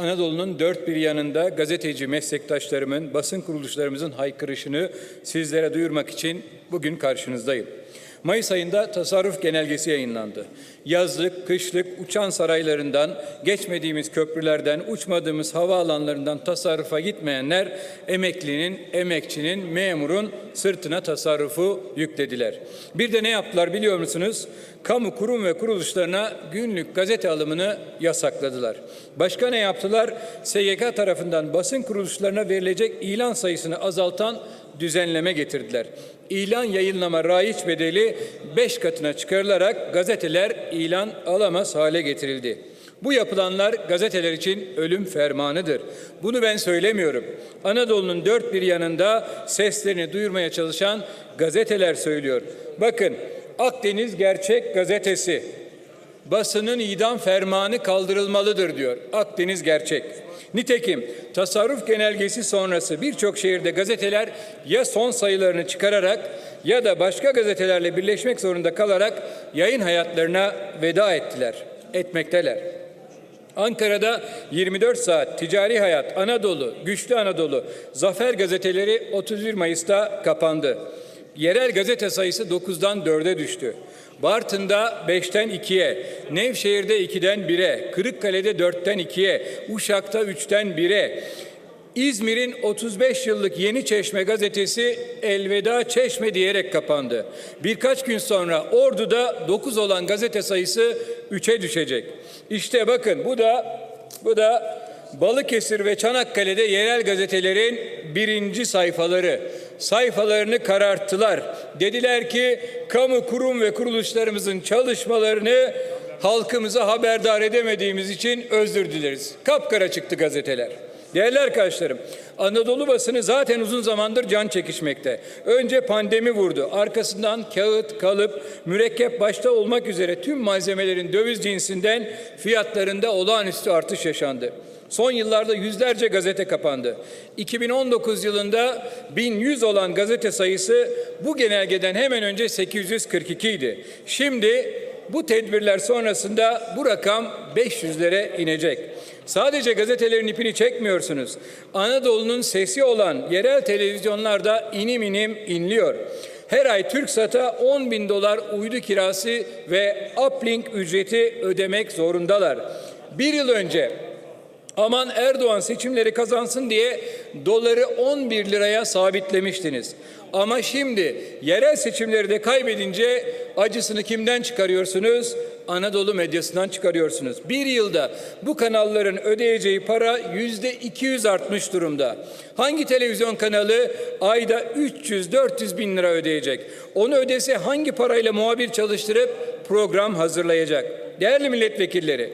Anadolu'nun dört bir yanında gazeteci meslektaşlarımın, basın kuruluşlarımızın haykırışını sizlere duyurmak için bugün karşınızdayım. Mayıs ayında tasarruf genelgesi yayınlandı. Yazlık, kışlık, uçan saraylarından, geçmediğimiz köprülerden, uçmadığımız havaalanlarından tasarrufa gitmeyenler emeklinin, emekçinin, memurun sırtına tasarrufu yüklediler. Bir de ne yaptılar biliyor musunuz? Kamu kurum ve kuruluşlarına günlük gazete alımını yasakladılar. Başka ne yaptılar? SGK tarafından basın kuruluşlarına verilecek ilan sayısını azaltan düzenleme getirdiler. İlan yayınlama raiç bedeli 5 katına çıkarılarak gazeteler ilan alamaz hale getirildi. Bu yapılanlar gazeteler için ölüm fermanıdır. Bunu ben söylemiyorum. Anadolu'nun dört bir yanında seslerini duyurmaya çalışan gazeteler söylüyor. Bakın Akdeniz Gerçek Gazetesi basının idam fermanı kaldırılmalıdır diyor. Akdeniz Gerçek. Nitekim tasarruf genelgesi sonrası birçok şehirde gazeteler ya son sayılarını çıkararak ya da başka gazetelerle birleşmek zorunda kalarak yayın hayatlarına veda ettiler, etmekteler. Ankara'da 24 saat Ticari Hayat, Anadolu, Güçlü Anadolu, Zafer gazeteleri 31 Mayıs'ta kapandı. Yerel gazete sayısı 9'dan 4'e düştü. Bartın'da 5'ten 2'ye, Nevşehir'de 2'den 1'e, Kırıkkale'de 4'ten 2'ye, Uşak'ta 3'ten 1'e, İzmir'in 35 yıllık Yeni Çeşme gazetesi Elveda Çeşme diyerek kapandı. Birkaç gün sonra Ordu'da 9 olan gazete sayısı 3'e düşecek. İşte bakın bu da bu da Balıkesir ve Çanakkale'de yerel gazetelerin birinci sayfaları. Sayfalarını kararttılar. Dediler ki kamu kurum ve kuruluşlarımızın çalışmalarını halkımıza haberdar edemediğimiz için özür dileriz. Kapkara çıktı gazeteler. Değerli arkadaşlarım, Anadolu basını zaten uzun zamandır can çekişmekte. Önce pandemi vurdu. Arkasından kağıt, kalıp, mürekkep başta olmak üzere tüm malzemelerin döviz cinsinden fiyatlarında olağanüstü artış yaşandı. Son yıllarda yüzlerce gazete kapandı. 2019 yılında 1100 olan gazete sayısı bu genelgeden hemen önce 842 idi. Şimdi bu tedbirler sonrasında bu rakam 500'lere inecek. Sadece gazetelerin ipini çekmiyorsunuz. Anadolu'nun sesi olan yerel televizyonlarda inim inim inliyor. Her ay TürkSat'a 10 bin dolar uydu kirası ve uplink ücreti ödemek zorundalar. Bir yıl önce aman Erdoğan seçimleri kazansın diye doları 11 liraya sabitlemiştiniz. Ama şimdi yerel seçimleri de kaybedince acısını kimden çıkarıyorsunuz? Anadolu medyasından çıkarıyorsunuz. Bir yılda bu kanalların ödeyeceği para yüzde 200 artmış durumda. Hangi televizyon kanalı ayda 300-400 bin lira ödeyecek? Onu ödese hangi parayla muhabir çalıştırıp program hazırlayacak? Değerli milletvekilleri,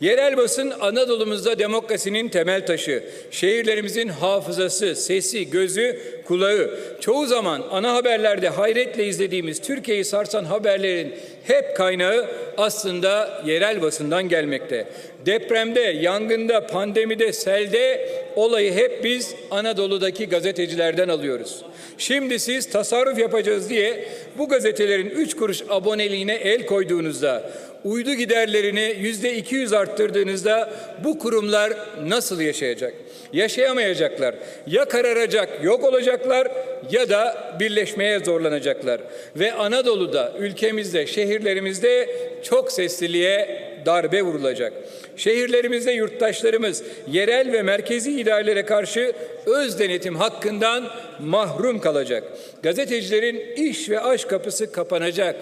Yerel basın Anadolu'muzda demokrasinin temel taşı, şehirlerimizin hafızası, sesi, gözü, kulağı. Çoğu zaman ana haberlerde hayretle izlediğimiz Türkiye'yi sarsan haberlerin hep kaynağı aslında yerel basından gelmekte. Depremde, yangında, pandemide, selde olayı hep biz Anadolu'daki gazetecilerden alıyoruz. Şimdi siz tasarruf yapacağız diye bu gazetelerin üç kuruş aboneliğine el koyduğunuzda uydu giderlerini yüzde 200 arttırdığınızda bu kurumlar nasıl yaşayacak? Yaşayamayacaklar. Ya kararacak, yok olacaklar ya da birleşmeye zorlanacaklar. Ve Anadolu'da, ülkemizde, şehirlerimizde çok sesliliğe darbe vurulacak. Şehirlerimizde yurttaşlarımız yerel ve merkezi idarelere karşı öz denetim hakkından mahrum kalacak. Gazetecilerin iş ve aş kapısı kapanacak.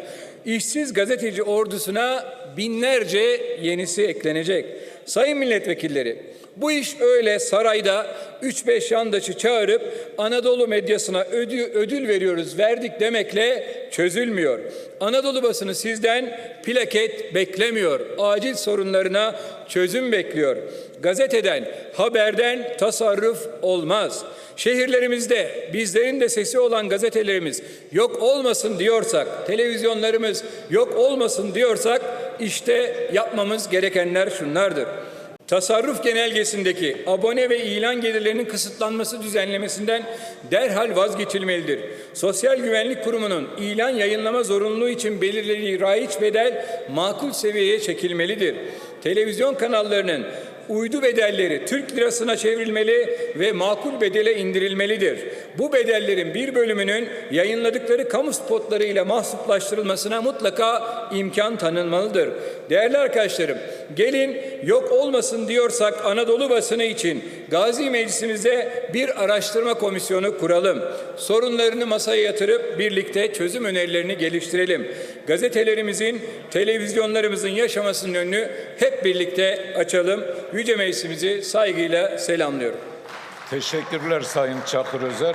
İşsiz gazeteci ordusuna binlerce yenisi eklenecek. Sayın milletvekilleri, bu iş öyle sarayda 3-5 yandaşı çağırıp Anadolu medyasına ödül, ödül veriyoruz, verdik demekle çözülmüyor. Anadolu basını sizden plaket beklemiyor. Acil sorunlarına çözüm bekliyor. Gazeteden, haberden tasarruf olmaz. Şehirlerimizde bizlerin de sesi olan gazetelerimiz yok olmasın diyorsak, televizyonlarımız yok olmasın diyorsak işte yapmamız gerekenler şunlardır. Tasarruf genelgesindeki abone ve ilan gelirlerinin kısıtlanması düzenlemesinden derhal vazgeçilmelidir. Sosyal Güvenlik Kurumu'nun ilan yayınlama zorunluluğu için belirlediği raiç bedel makul seviyeye çekilmelidir. Televizyon kanallarının uydu bedelleri Türk lirasına çevrilmeli ve makul bedele indirilmelidir. Bu bedellerin bir bölümünün yayınladıkları kamu spotları ile mahsuplaştırılmasına mutlaka imkan tanınmalıdır. Değerli arkadaşlarım, gelin yok olmasın diyorsak Anadolu basını için Gazi Meclisimizde bir araştırma komisyonu kuralım. Sorunlarını masaya yatırıp birlikte çözüm önerilerini geliştirelim. Gazetelerimizin, televizyonlarımızın yaşamasının önünü hep birlikte açalım. Yüce Meclisimizi saygıyla selamlıyorum. Teşekkürler Sayın Çakır Özer.